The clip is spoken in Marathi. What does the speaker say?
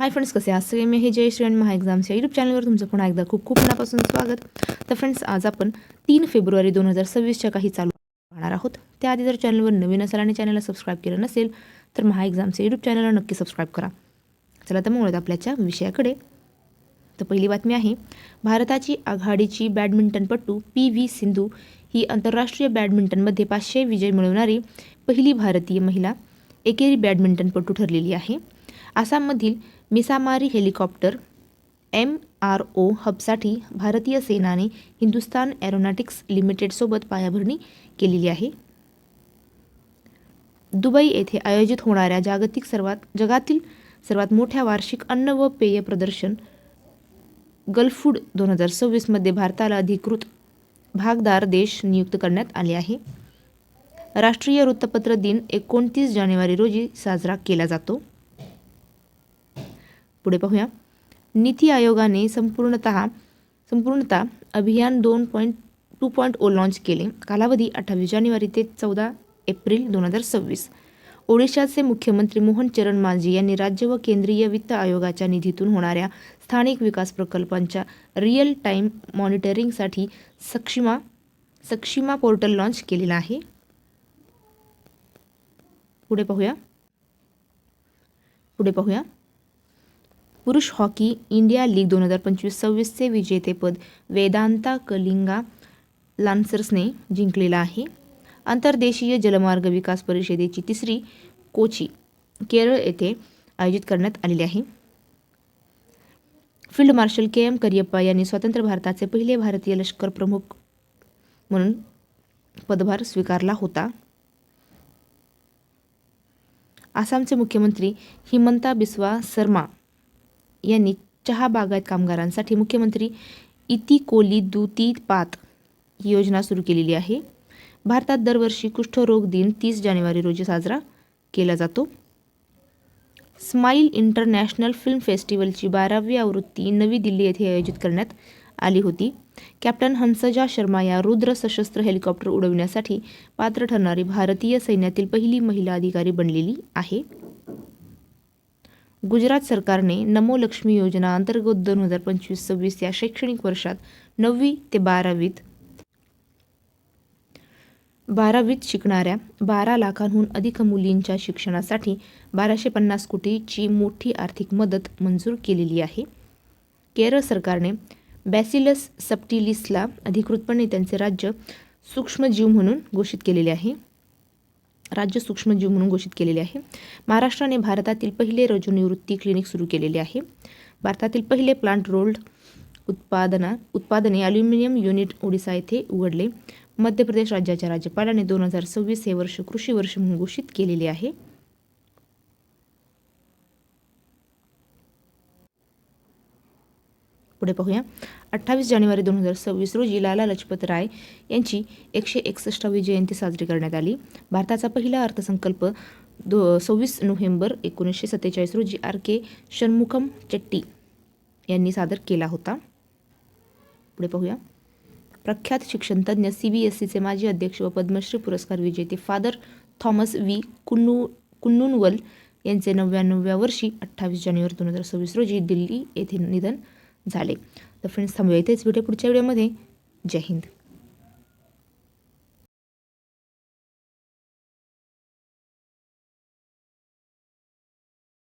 हाय फ्रेंड्स कसे आज सगळे मी हे जयश्री आणि महा एक्झाम्स या यूट्यूब चॅनलवर तुमचं पुन्हा एकदा खूप खूप मनापासून स्वागत. तर फ्रेंड्स आज आपण तीन फेब्रुवारी दोन हजार सव्वीसच्या काही चालू पाहणार आहोत. त्याआधी जर चॅनलवर नवीन असाल आणि चॅनलला सबस्क्राईब केलं नसेल तर महा एक्झाम्स या यूट्यूब चॅनलला नक्की सबस्क्राईब करा. चला तर मग आपल्याच्या विषयाकडे. तर पहिली बातमी आहे भारताची आघाडीची बॅडमिंटनपटू पी व्ही सिंधू ही आंतरराष्ट्रीय बॅडमिंटनमध्ये पाचशे विजय मिळवणारी पहिली भारतीय महिला एकेरी बॅडमिंटनपटू ठरलेली आहे. आसाममधील Missamari helicopter M R O हबसाठी भारतीय सेनाने हिंदुस्तान एरोनॉटिक्स लिमिटेडसोबत पायाभरणी केलेली आहे. दुबई येथे आयोजित होणाऱ्या जागतिक सर्वात जगातील सर्वात मोठ्या वार्षिक अन्न व पेय प्रदर्शन गल्फूड दोन हजार सव्वीसमध्ये भारताला अधिकृत भागदार देश नियुक्त करण्यात आले आहे. राष्ट्रीय वृत्तपत्र दिन एकोणतीस जानेवारी रोजी साजरा केला जातो. पुढे पाहूया. नीती आयोगाने संपूर्णतः संपूर्णतः अभियान दोन point two point O launch केले. कालावधी अठ्ठावीस जानेवारी ते चौदा एप्रिल दोन हजार सव्वीस. ओडिशाचे मुख्यमंत्री मोहन चरण मांझी यांनी राज्य व केंद्रीय वित्त आयोगाच्या निधीतून होणाऱ्या स्थानिक विकास प्रकल्पांच्या रिअल टाईम मॉनिटरिंगसाठी सक्षिमा सक्षिमा पोर्टल लॉन्च केलेला आहे. पुढे पाहूया. पुढे पाहूया. पुरुष हॉकी इंडिया लीग दोन हजार पंचवीस सव्वीसचे विजेतेपद वेदांता कलिंगा लान्सर्सने जिंकलेलं आहे. आंतरदेशीय जलमार्ग विकास परिषदेची तिसरी कोची केरळ येथे आयोजित करण्यात आलेली आहे. Field marshal K M Cariappa यांनी स्वतंत्र भारताचे पहिले भारतीय लष्कर प्रमुख म्हणून पदभार स्वीकारला होता. आसामचे मुख्यमंत्री हिमंता बिस्वा शर्मा यांनी चहा बागायत कामगारांसाठी मुख्यमंत्री इती कोली दुती पात ही योजना सुरू केलेली आहे. भारतात दरवर्षी कुष्ठरोग दिन तीस जानेवारी रोजी साजरा केला जातो. स्माईल इंटरनॅशनल फिल्म फेस्टिवलची बारावी आवृत्ती नवी दिल्ली येथे आयोजित करण्यात आली होती. कॅप्टन हंसजा शर्मा या रुद्र सशस्त्र हेलिकॉप्टर उडविण्यासाठी पात्र ठरणारी भारतीय सैन्यातील पहिली महिला अधिकारी बनलेली आहे. गुजरात सरकारने नमो लक्ष्मी योजना अंतर्गत दोन हजार पंचवीस सव्वीस या शैक्षणिक वर्षात नववी ते बारावीत बारावीत शिकणाऱ्या बारा लाखांहून अधिक मुलींच्या शिक्षणासाठी बाराशे पन्नास कोटीची मोठी आर्थिक मदत मंजूर केलेली आहे. केरळ सरकारने बॅसिलस सप्टिलिसला अधिकृतपणे त्यांचे राज्य सूक्ष्मजीव म्हणून घोषित केलेले आहे. राज्य सूक्ष्मजीव म्हणून घोषित केलेले आहे. महाराष्ट्राने भारतातील पहिले रजोनिवृत्ती क्लिनिक सुरू केलेले आहे. भारतातील पहिले प्लांट रोल्ड उत्पादना उत्पादने अल्युमिनियम युनिट ओडिसा येथे उघडले. मध्य प्रदेश राज्याच्या राज्यपालाने दोन हजार सव्वीस हे वर्ष कृषी वर्ष म्हणून घोषित केलेले आहे. पुढे पाहूया. अठ्ठावीस जानेवारी दोन हजार सव्वीस रोजी लाला लजपत राय यांची एकशे एकसष्टावी जयंती साजरी करण्यात आली. भारताचा पहिला अर्थसंकल्प दो सव्वीस नोव्हेंबर एकोणीसशे सत्तेचाळीस रोजी आर के षण्मुखम चेट्टी यांनी सादर केला होता. पुढे पाहूया. प्रख्यात शिक्षणतज्ञ सी बी एस सीचे माजी अध्यक्ष व पद्मश्री पुरस्कार विजेते father Thomas V Kunnu Kunnunkal यांचे नव्याण्णव्या वर्षी अठ्ठावीस जानेवारी दोन हजार सव्वीस रोजी दिल्ली येथे निधन झाले. तर फ्रेंड्स थांबूया. इथेच व्हिडिओ पुढच्या व्हिडिओमध्ये जय हिंद.